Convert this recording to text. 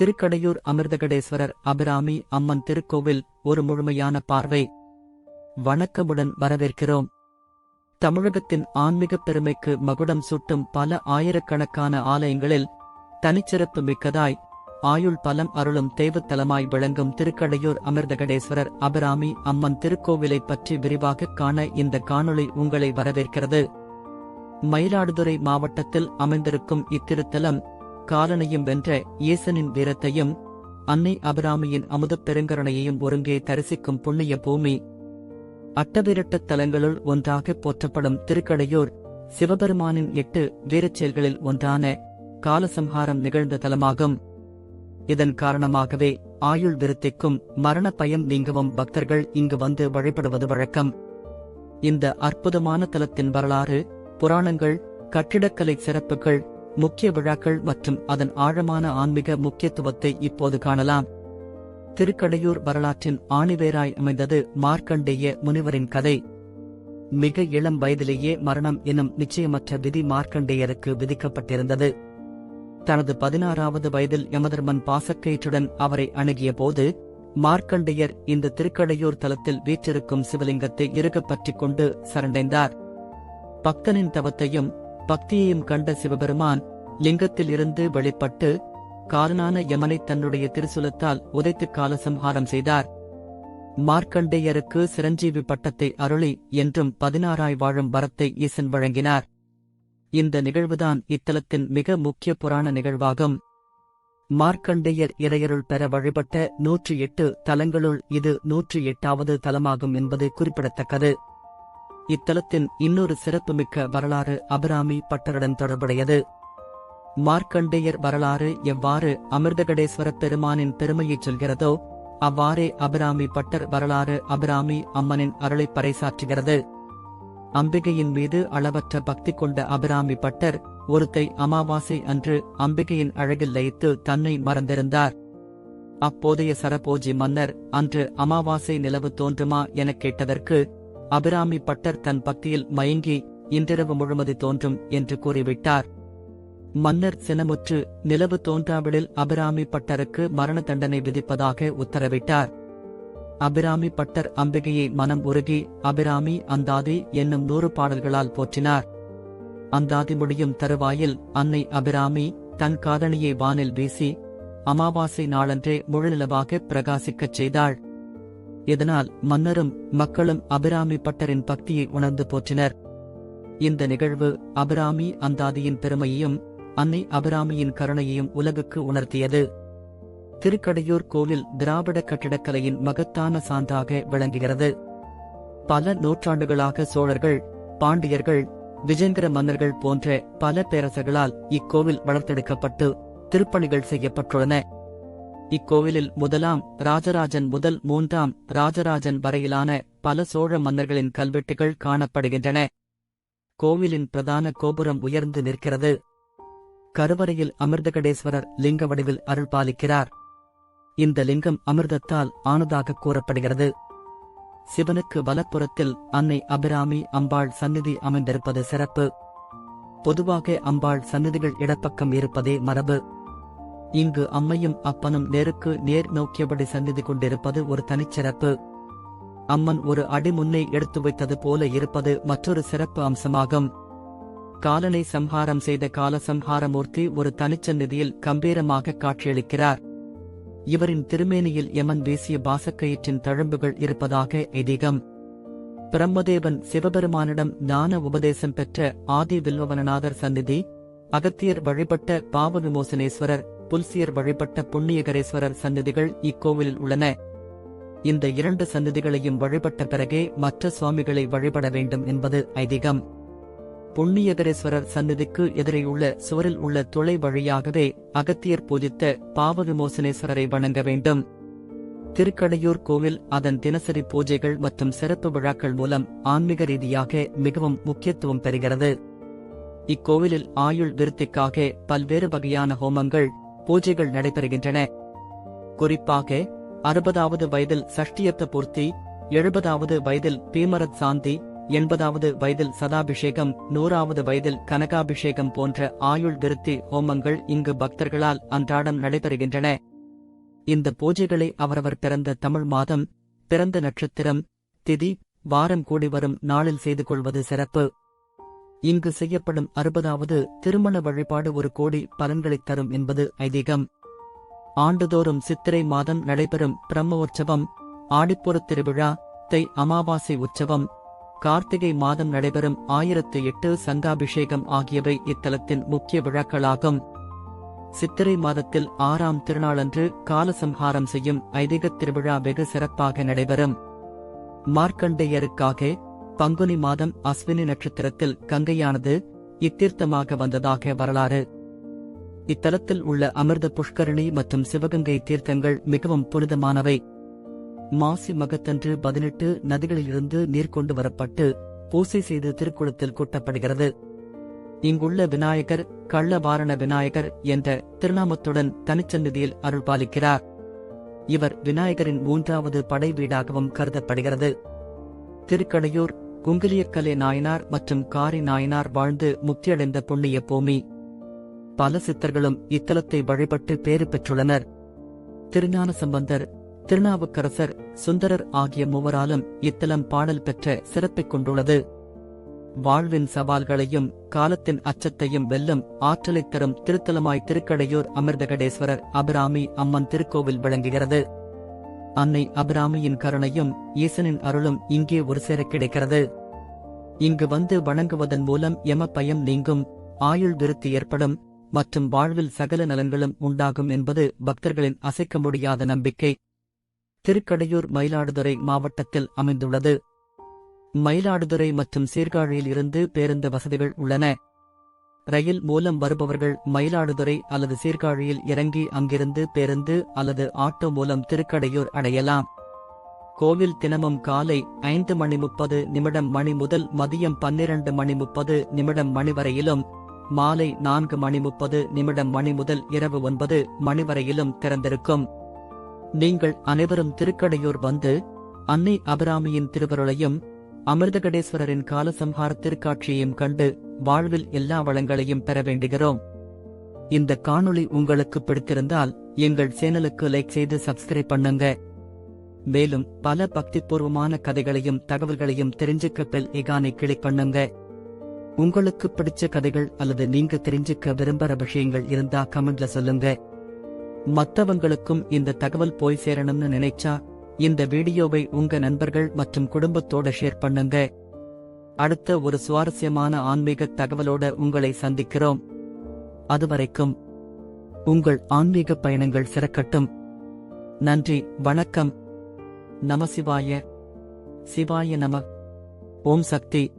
திருக்கடையூர் அமிர்தகடேஸ்வரர் அபிராமி அம்மன் திருக்கோவில் ஒரு முழுமையான பார்வை. வணக்கமுடன் வரவேற்கிறோம். தமிழகத்தின் ஆன்மீகப் பெருமைக்கு மகுடம் சூட்டும் பல ஆயிரக்கணக்கான ஆலயங்களில் தனிச்சிறப்பு மிக்கதாய் ஆயுள் பலம் அருளும் தெய்வத்தலமாய் விளங்கும் திருக்கடையூர் அமிர்தகடேஸ்வரர் அபிராமி அம்மன் திருக்கோவிலைப் பற்றி விரிவாக காண இந்த காணொளி உங்களை வரவேற்கிறது. மயிலாடுதுறை மாவட்டத்தில் அமைந்திருக்கும் இத்திருத்தலம் காலனையும் வென்ற ஈசனின் வீரத்தையும் அன்னை அபிராமியின் அமுதப் பெருங்கரணையையும் ஒருங்கே தரிசிக்கும் புண்ணிய பூமி அட்டவிரட்டத் தலங்களுள் ஒன்றாக போற்றப்படும் திருக்கடையூர் சிவபெருமானின் எட்டு வீரச்செயல்களில் ஒன்றான காலசம்ஹாரம் நிகழ்ந்த தலமாகும். இதன் காரணமாகவே ஆயுள் விருத்திக்கும் மரண பயம் நீங்கவும் பக்தர்கள் இங்கு வந்து வழிபடுவது வழக்கம். இந்த அற்புதமான தலத்தின் வரலாறு புராணங்கள் கட்டிடக்கலை சிறப்புகள் முக்கிய விழாக்கள் மற்றும் அதன் ஆழமான ஆன்மீக முக்கியத்துவத்தை இப்போது காணலாம். திருக்கடையூர் வரலாற்றின் ஆணிவேராய் அமைந்தது மார்க்கண்டேய முனிவரின் கதை. மிக இளம் வயதிலேயே மரணம் எனும் நிச்சயமற்ற விதி மார்க்கண்டேயருக்கு விதிக்கப்பட்டிருந்தது. தனது பதினாறாவது வயதில் யமதர்மன் பாசக்கயிற்றுடன் அவரை அணுகிய போது மார்க்கண்டேயர் இந்த திருக்கடையூர் தலத்தில் வீற்றிருக்கும் சிவலிங்கத்தை இறுகப் பற்றிக் கொண்டு சரண்டைந்தார். பக்தனின் தவத்தையும் பக்தியையும் கண்ட சிவபெருமான் லிங்கத்தில் இருந்து வெளிப்பட்டு காலனான யமனை தன்னுடைய திருசுலத்தால் உதைத்து காலசம்ஹாரம் செய்தார். மார்க்கண்டேயருக்கு சிரஞ்சீவி பட்டத்தை அருளி என்றும் பதினாறாய் வாழும் வரத்தை ஈசன் வழங்கினார். இந்த நிகழ்வுதான் இத்தலத்தின் மிக முக்கிய புராண நிகழ்வாகும். மார்க்கண்டேயர் இறையருள் பெற வழிபட்ட நூற்றி எட்டு தலங்களுள் இது நூற்றி எட்டாவது தலமாகும் என்பது குறிப்பிடத்தக்கது. இத்தலத்தின் இன்னொரு சிறப்புமிக்க வரலாறு அபிராமி பட்டருடன் தொடர்புடையது. மார்க்கண்டேயர் வரலாறு எவ்வாறு அமிர்தகடேஸ்வர பெருமானின் பெருமையைச் சொல்கிறதோ அவ்வாறே அபிராமி பட்டர் வரலாறு அபிராமி அம்மனின் அருளை பறைசாற்றுகிறது. அம்பிகையின் மீது அளவற்ற பக்தி கொண்ட அபிராமி பட்டர் ஒருத்தை அமாவாசை அன்று அம்பிகையின் அழகில் லயித்து தன்னை மறந்திருந்தார். அப்போதைய சரபோஜி மன்னர் அன்று அமாவாசை நிலவு தோன்றுமா எனக் கேட்டதற்கு அபிராமி பட்டர் தன் பக்தியில் மயங்கி இன்றிரவு முழுமதி தோன்றும் என்று கூறிவிட்டார். மன்னர் சினமுற்று நிலவு தோன்றாவிடில் அபிராமி பட்டருக்கு மரண தண்டனை விதிப்பதாக உத்தரவிட்டார். அபிராமி பட்டர் அம்பிகையை மனம் உருகி அபிராமி அந்தாதி என்னும் நூறு பாடல்களால் போற்றினார். அந்தாதி முடியும் தருவாயில் அன்னை அபிராமி தன் காதணியை வானில் வீசி அமாவாசை நாளன்றே முழுநிலவாக பிரகாசிக்கச் செய்தாள். இதனால் மன்னரும் மக்களும் அபிராமி பட்டரின் பக்தியை உணர்ந்து போற்றினர். இந்த நிகழ்வு அபிராமி அந்தாதியின் பெருமையையும் அன்னை அபிராமியின் கருணையையும் உலகுக்கு உணர்த்தியது. திருக்கடையூர் கோவில் திராவிட கட்டிடக்கலையின் மகத்தான சான்றாக விளங்குகிறது. பல நூற்றாண்டுகளாக சோழர்கள் பாண்டியர்கள் விஜயங்கர மன்னர்கள் போன்ற பல பேரரசர்களால் இக்கோவில் வளர்த்தெடுக்கப்பட்டு திருப்பணிகள் செய்யப்பட்டுள்ளன. இக்கோவிலில் முதலாம் ராஜராஜன் முதல் மூன்றாம் ராஜராஜன் வரையிலான பல சோழ மன்னர்களின் கல்வெட்டுகள் காணப்படுகின்றன. கோவிலின் பிரதான கோபுரம் உயர்ந்து நிற்கிறது. கருவறையில் அமிர்தகடேஸ்வரர் லிங்க வடிவில் அருள் பாலிக்கிறார். இந்த லிங்கம் அமிர்தத்தால் ஆனதாக கூறப்படுகிறது. சிவனுக்கு வலப்புறத்தில் அன்னை அபிராமி அம்பாள் சந்நிதி அமைந்திருப்பது சிறப்பு. பொதுவாக அம்பாள் சந்நிதிகள் இடப்பக்கம் இருப்பதே மரபு. இங்கு அம்மையும் அப்பனும் நேருக்கு நேர் நோக்கியபடி சந்நிதி கொண்டிருப்பது ஒரு தனிச்சிறப்பு அம்மன் ஒரு அடி முன்னே எடுத்து வைத்தது போல இருப்பது மற்றொரு சிறப்பு அம்சமாகும். காலனை சம்ஹாரம் செய்த காலசம்ஹாரமூர்த்தி ஒரு தனிச்சந்நிதியில் கம்பீரமாக காட்சியளிக்கிறார். இவரின் திருமேனியில் யமன் வீசிய பாசக்கயிற்றின் தழும்புகள் இருப்பதாக எதிகம் பிரம்மதேவன் சிவபெருமானிடம் ஞான உபதேசம் பெற்ற ஆதி வில்வவனநாதர் சந்நிதி அகத்தியர் வழிபட்ட பாவ விமோசனேஸ்வரர் புல்சியர் வழிபட்ட புண்ணியகரேஸ்வரர் சன்னதிகள் இக்கோவிலில் உள்ளன. இந்த இரண்டு சன்னதிகளையும் வழிபட்ட பிறகே மற்ற சுவாமிகளை வழிபட வேண்டும் என்பது ஐதீகம். புண்ணியகரேஸ்வரர் சந்நிதிக்கு எதிரேயுள்ள சுவரில் உள்ள துளை வழியாகவே அகத்தியர் பூஜித்த பாவவிமோசனேஸ்வரரை வணங்க வேண்டும். திருக்கடையூர் கோவில் அதன் தினசரி பூஜைகள் மற்றும் சிறப்பு விழாக்கள் மூலம் ஆன்மீக ரீதியாக மிகவும் முக்கியத்துவம் பெறுகிறது. இக்கோவிலில் ஆயுள் விருத்திக்காக பல்வேறு வகையான ஹோமங்கள் பூஜைகள் நடைபெறுகின்றன. குறிப்பாக அறுபதாவது வயதில் சஷ்டியத்த பூர்த்தி எழுபதாவது வயதில் பீமரத் சாந்தி எண்பதாவது வயதில் சதாபிஷேகம் நூறாவது வயதில் கனகாபிஷேகம் போன்ற ஆயுள் விருத்தி ஹோமங்கள் இங்கு பக்தர்களால் அன்றாடம் நடைபெறுகின்றன. இந்த பூஜைகளை அவரவர் பிறந்த தமிழ் மாதம் பிறந்த நட்சத்திரம் திதி வாரம் கூடி வரும் நாளில் செய்து கொள்வது சிறப்பு. இங்கு செய்யப்படும் அறுபதாவது திருமண வழிபாடு ஒரு கோடி பலன்களைத் தரும் என்பது ஐதீகம். ஆண்டுதோறும் சித்திரை மாதம் நடைபெறும் பிரம்மோற்சவம் ஆடிப்புற திருவிழா தை அமாவாசை உற்சவம் கார்த்திகை மாதம் நடைபெறும் ஆயிரத்து எட்டு சங்காபிஷேகம் ஆகியவை இத்தலத்தின் முக்கிய விழாக்களாகும். சித்திரை மாதத்தில் ஆறாம் திருநாளன்று காலசம்ஹாரம் செய்யும் ஐதீகத் திருவிழா வெகு சிறப்பாக நடைபெறும். மார்க்கண்டேயருக்காக பங்குனி மாதம் அஸ்வினி நட்சத்திரத்தில் கங்கையானது இத்தீர்த்தமாக வந்ததாக வரலாறு. இத்தலத்தில் உள்ள அமிர்த புஷ்கரணி மற்றும் சிவகங்கை தீர்த்தங்கள் மிகவும் புனிதமானவை. மாசி மகத்தன்று பதினெட்டு நதிகளிலிருந்து நீர் கொண்டு வரப்பட்டு பூசை செய்து திருக்குளத்தில் கூட்டப்படுகிறது. இங்குள்ள விநாயகர் கள்ளவாரண விநாயகர் என்ற திருநாமத்துடன் தனிச்சந்நிதியில் அருள்பாலிக்கிறார் இவர் விநாயகரின் மூன்றாவது படை வீடாகவும் கருதப்படுகிறது. திருக்கடையூர் குங்கிலியக்கலை நாயனார் மற்றும் காரி நாயனார் வாழ்ந்து முக்தியடைந்த புண்ணிய பூமி. பல சித்தர்களும் இத்தலத்தை வழிபட்டு பேறு பெற்றுள்ளனர். திருஞான சம்பந்தர் திருநாவுக்கரசர் சுந்தரர் ஆகிய மூவராலும் இத்தலம் பாடல் பெற்ற சிறப்பைக் கொண்டுள்ளது. வாழ்வின் சவால்களையும் காலத்தின் அச்சத்தையும் வெல்லும் ஆற்றலைத் தரும் திருத்தலமாய் திருக்கடையூர் அமிர்தகடேஸ்வரர் அபிராமி அம்மன் திருக்கோவில் விளங்குகிறது. அன்னை அபிராமியின் கருணையும் ஈசனின் அருளும் இங்கே ஒரு சேர கிடைக்கிறது. இங்கு வந்து வணங்குவதன் மூலம் எம பயம் நீங்கும் ஆயுள் விருத்தி ஏற்படும் மற்றும் வாழ்வில் சகல நலன்களும் உண்டாகும் என்பது பக்தர்களின் அசைக்க முடியாத நம்பிக்கை. திருக்கடையூர் மயிலாடுதுறை மாவட்டத்தில் அமைந்துள்ளது. மயிலாடுதுறை மற்றும் சீர்காழியில் இருந்து பேருந்து வசதிகள் உள்ளன. ரயில் மூலம் வருபவர்கள் மயிலாடுதுறை அல்லது சீர்காழியில் இறங்கி அங்கிருந்து பேருந்து அல்லது ஆட்டோ மூலம் திருக்கடையூர் அடையலாம். கோவில் தினமும் காலை ஐந்து மணி முப்பது நிமிடம் மணி முதல் மதியம் பன்னிரண்டு மணி முப்பது நிமிடம் மணி வரையிலும் மாலை நான்கு மணி முப்பது நிமிடம் மணி முதல் இரவு ஒன்பது மணி வரையிலும் திறந்திருக்கும். நீங்கள் அனைவரும் திருக்கடையூர் வந்து அன்னை அபிராமியின் திருவருளையும் அமிர்தகடேஸ்வரரின் காலசம்ஹார திருக்காட்சியையும் கண்டு வாழ்வில் எல்லா வளங்களையும் பெற வேண்டுகிறோம். இந்த காணொளி உங்களுக்கு பிடித்திருந்தால் எங்கள் சேனலுக்கு லைக் செய்து சப்ஸ்கிரைப் பண்ணுங்க. மேலும் பல பக்திபூர்வமான கதைகளையும் தகவல்களையும் தெரிஞ்சுக்க பெல் ஐகானை கிளிக் பண்ணுங்க. உங்களுக்கு பிடிச்ச கதைகள் அல்லது நீங்க தெரிஞ்சுக்க விரும்புற விஷயங்கள் இருந்தா கமெண்ட்ல சொல்லுங்க. மத்தவங்களுக்கும் இந்த தகவல் போய் சேரணும்னு நினைச்சா இந்த வீடியோவை உங்க நண்பர்கள் மற்றும் குடும்பத்தோட ஷேர் பண்ணுங்க. அடுத்த ஒரு சுவாரஸ்யமான ஆன்மீக தகவலோட உங்களை சந்திக்கிறோம். அதுவரைக்கும் உங்கள் ஆன்மீக பயணங்கள் சிறக்கட்டும். நன்றி வணக்கம். நமசிவாய சிவாய நம. ஓம் சக்தி.